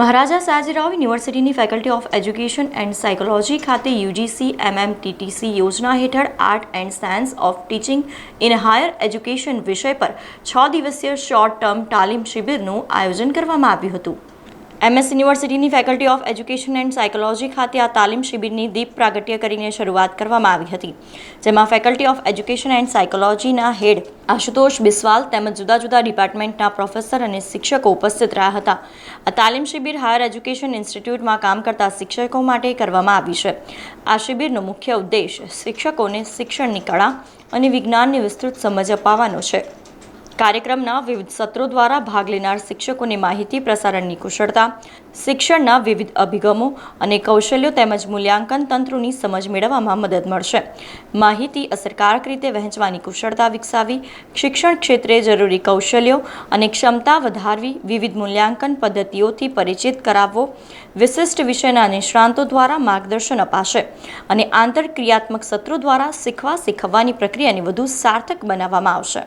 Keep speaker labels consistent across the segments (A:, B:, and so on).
A: મહારાજા સાજીરાવ યુનિવર્સિટીની faculty of education and psychology ખાતે UGC, MMTTC યોજના હેઠળ art and science of teaching in higher education વિષય પર છ દિવસીય શોર્ટ ટર્મ તાલીમ શિબિરનું આયોજન કરવામાં આવ્યું હતું. એમએસ યુનિવર્સિટીની faculty of education and psychology ખાતે આ તાલીમ શિબિરની દીપ પ્રાગટ્ય કરીને શરૂઆત કરવામાં આવી હતી, જેમાં ફેકલ્ટી ઓફ એજ્યુકેશન એન્ડ સાયકોલોજીના હેડ આશુતોષ બિસ્વાલ તેમજ જુદા જુદા ડિપાર્ટમેન્ટના પ્રોફેસર અને શિક્ષકો ઉપસ્થિત રહ્યા હતા. આ તાલીમ શિબિર હાયર એજ્યુકેશન ઇન્સ્ટિટ્યૂટમાં કામ કરતા શિક્ષકો માટે કરવામાં આવી છે. આ શિબિરનો મુખ્ય ઉદ્દેશ શિક્ષકોને શિક્ષણની કળા અને વિજ્ઞાનની વિસ્તૃત સમજ અપાવવાનો છે. કાર્યક્રમના વિવિધ સત્રો દ્વારા ભાગ લેનાર શિક્ષકોને માહિતી, પ્રસારણની કુશળતા, શિક્ષણના વિવિધ અભિગમો અને કૌશલ્યો તેમજ મૂલ્યાંકન તંત્રોની સમજ મેળવવામાં મદદ મળશે. માહિતી અસરકારક રીતે વહેંચવાની કુશળતા વિકસાવી, શિક્ષણ ક્ષેત્રે જરૂરી કૌશલ્યો અને ક્ષમતા વધારવી, વિવિધ મૂલ્યાંકન પદ્ધતિઓથી પરિચિત કરાવવો, વિશિષ્ટ વિષયના નિષ્ણાંતો દ્વારા માર્ગદર્શન અપાશે અને આંતરક્રિયાત્મક સત્રો દ્વારા શીખવા શીખવવાની પ્રક્રિયાને વધુ સાર્થક બનાવવામાં આવશે.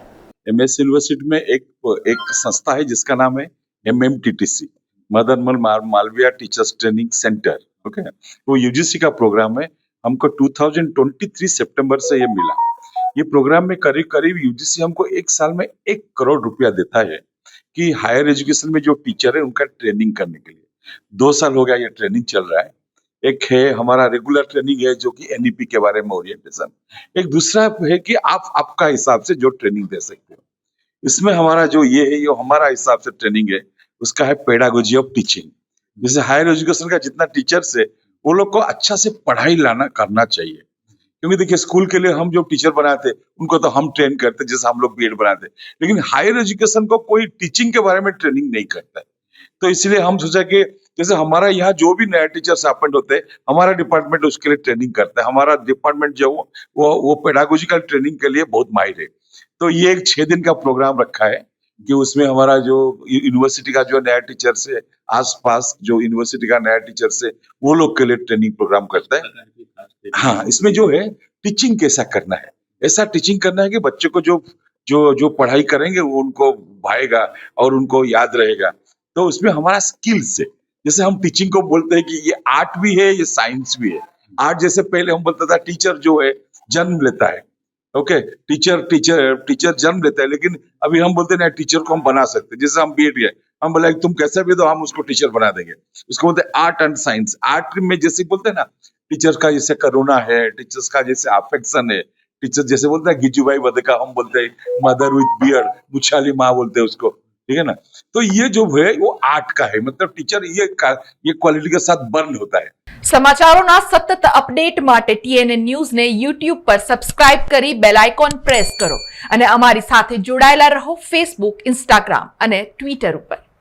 B: एम एस यूनिवर्सिटी में एक एक संस्था है जिसका नाम है M M T T C Madanmal माल- Malviya teachers training centre, okay? वो यूजीसी का प्रोग्राम है। हमको 2023 सितंबर से ये मिला। ये प्रोग्राम में करीब करीब यूजीसी हमको एक साल में एक करोड़ रुपया देता है कि हायर एजुकेशन में जो टीचर है उनका ट्रेनिंग करने के लिए। दो साल हो गया ये ट्रेनिंग चल रहा है। एक है, हमारा रेगुलर ट्रेनिंग है, जो कि एनईपी के बारे में ओरिएंटेशन एक दूसरा है कि आप, आपका हिसाब से जो ट्रेनिंग दे सकते हो। इसमें हमारा जो ये है, ये हमारा हिसाब से ट्रेनिंग है, उसका है पेडागोजी ऑफ़ टीचिंग जैसे हायर एजुकेशन का जितना टीचर्स है, वो लोग को अच्छा से पढ़ाई लाना, करना चाहिए। क्योंकि देखिए स्कूल के लिए हम जो टीचर बनाते, उनको तो हम ट्रेन करते, जैसे हम लोग बीएड बनाते। लेकिन हायर एजुकेशन को कोई टीचिंग के बारे में ट्रेनिंग नहीं करता है। तो इसलिए हम सोचा कि जैसे हमारा यहाँ जो भी नया टीचर्स अपॉइंट होते हैं, हमारा डिपार्टमेंट उसके लिए ट्रेनिंग करता है। हमारा डिपार्टमेंट जो वो वो पेडागोजिकल ट्रेनिंग के लिए बहुत माहिर है। तो ये एक छह दिन का प्रोग्राम रखा है कि उसमें हमारा जो यूनिवर्सिटी का जो नया टीचर है, आसपास जो यूनिवर्सिटी का नया टीचर है, वो लोग के लिए ट्रेनिंग प्रोग्राम करता है। हाँ इसमें जो है टीचिंग कैसा करना है? ऐसा टीचिंग करना है कि बच्चे को जो जो जो पढ़ाई करेंगे, वो उनको भाएगा और उनको याद रहेगा। तो उसमें हमारा स्किल्स है। जैसे हम टीचिंग को बोलते हैं कि ये आर्ट भी है, ये साइंस भी है। आर्ट जैसे पहले हम बोलते था टीचर जो है, जन्म लेता है। ओके टीचर टीचर टीचर जन्म लेता है, लेकिन अभी हम बोलते ना टीचर को हम बना सकते हैं। जैसे हम बी गए हम बोला, तुम कैसे भी दो, हम उसको टीचर बना देंगे। उसको बोलते आर्ट एंड साइंस आर्ट में जैसे बोलते हैं ना टीचर का जैसे करुणा है टीचर्स का जैसे अफेक्शन है टीचर जैसे बोलते हैं गिजूभाई वधका हम बोलते हैं मदर विथ बियर्ड मुछाली माँ बोलते हैं उसको। ठीक है ना तो ये जो है वो आर्ट का है मतलब टीचर ये का- ये क्वालिटी के साथ बर्न होता है
C: સમાચારોના સતત અપડેટ માટે ટીએનએ ન્યૂઝને યુટ્યુબ પર સબસ્ક્રાઇબ કરી બેલ આઇકોન પ્રેસ કરો અને અમારી સાથે જોડાયેલા રહો ફેસબુક ઇન્સ્ટાગ્રામ અને ટ્વિટર ઉપર